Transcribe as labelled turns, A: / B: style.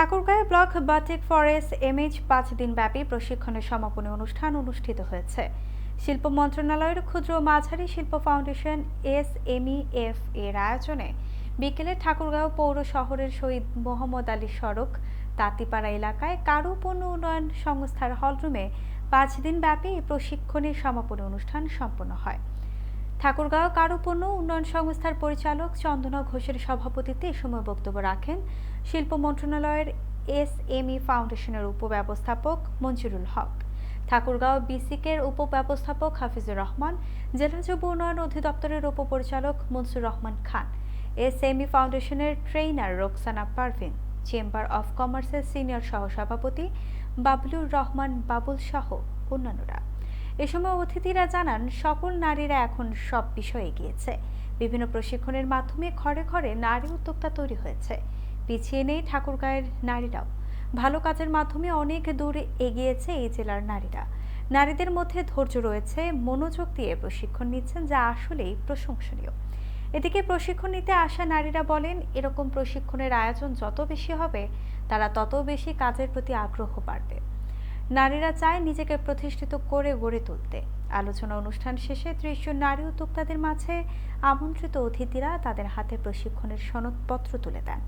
A: Thakurgaon block batik forest MH পাঁচ দিনব্যাপী প্রশিক্ষণের সমাপনী অনুষ্ঠান অনুষ্ঠিত হয়েছে। শিল্প মন্ত্রণালয়ের ক্ষুদ্র মাঝারি শিল্প ফাউন্ডেশন এস এফ এর আয়োজনে বিকেলে ঠাকুরগাঁও পৌর শহরের শহীদ মোহাম্মদ আলী সড়ক, তাঁতিপাড়া এলাকায় কারু পণ্য উন্নয়ন সংস্থার হলরুমে পাঁচ দিনব্যাপী এই প্রশিক্ষণের সমাপনী অনুষ্ঠান সম্পন্ন হয়। ঠাকুরগাঁও কারুপণ্য উন্নয়ন সংস্থার পরিচালক চন্দনা ঘোষের সভাপতিত্বে এ সময় বক্তব্য রাখেন শিল্প মন্ত্রণালয়ের এস এম ই ফাউন্ডেশনের উপব্যবস্থাপক মঞ্জুরুল হক, ঠাকুরগাঁও বিসিকের উপব্যবস্থাপক হাফিজুর রহমান, জেলা যুব উন্নয়ন অধিদপ্তরের উপপরিচালক Mansur Rahman Khan, S M E ফাউন্ডেশনের trainer Roksana Parvin, chamber of কমার্সের সিনিয়র সহসভাপতি বাবলুর রহমান বাবুল সহ অন্যান্যরা। এ সময় অতিথিরা জানান, সকল নারীরা এখন সব বিষয়ে এগিয়েছে। বিভিন্ন প্রশিক্ষণের মাধ্যমে ঘরে ঘরে নারী উদ্যোক্তা তৈরি হয়েছে। পিছিয়ে নেই ঠাকুরগাঁয়ের নারীরাও। ভালো কাজের মাধ্যমে অনেক দূর এগিয়েছে এই জেলার নারীরা। নারীদের মধ্যে ধৈর্য রয়েছে, মনোযোগ দিয়ে প্রশিক্ষণ নিচ্ছেন যা আসলেই প্রশংসনীয়। এদিকে প্রশিক্ষণ নিতে আসা নারীরা বলেন, এরকম প্রশিক্ষণের আয়োজন যত বেশি হবে, তারা তত বেশি কাজের প্রতি আগ্রহ বাড়বে। নারীরা চায় নিজেকে প্রতিষ্ঠিত করে গড়ে তুলতে। আলোচনা অনুষ্ঠান শেষে ত্রিশ জন নারী উদ্যোক্তাদের মাঝে আমন্ত্রিত অতিথিরা তাদের হাতে প্রশিক্ষণের সনদপত্র তুলে দেন।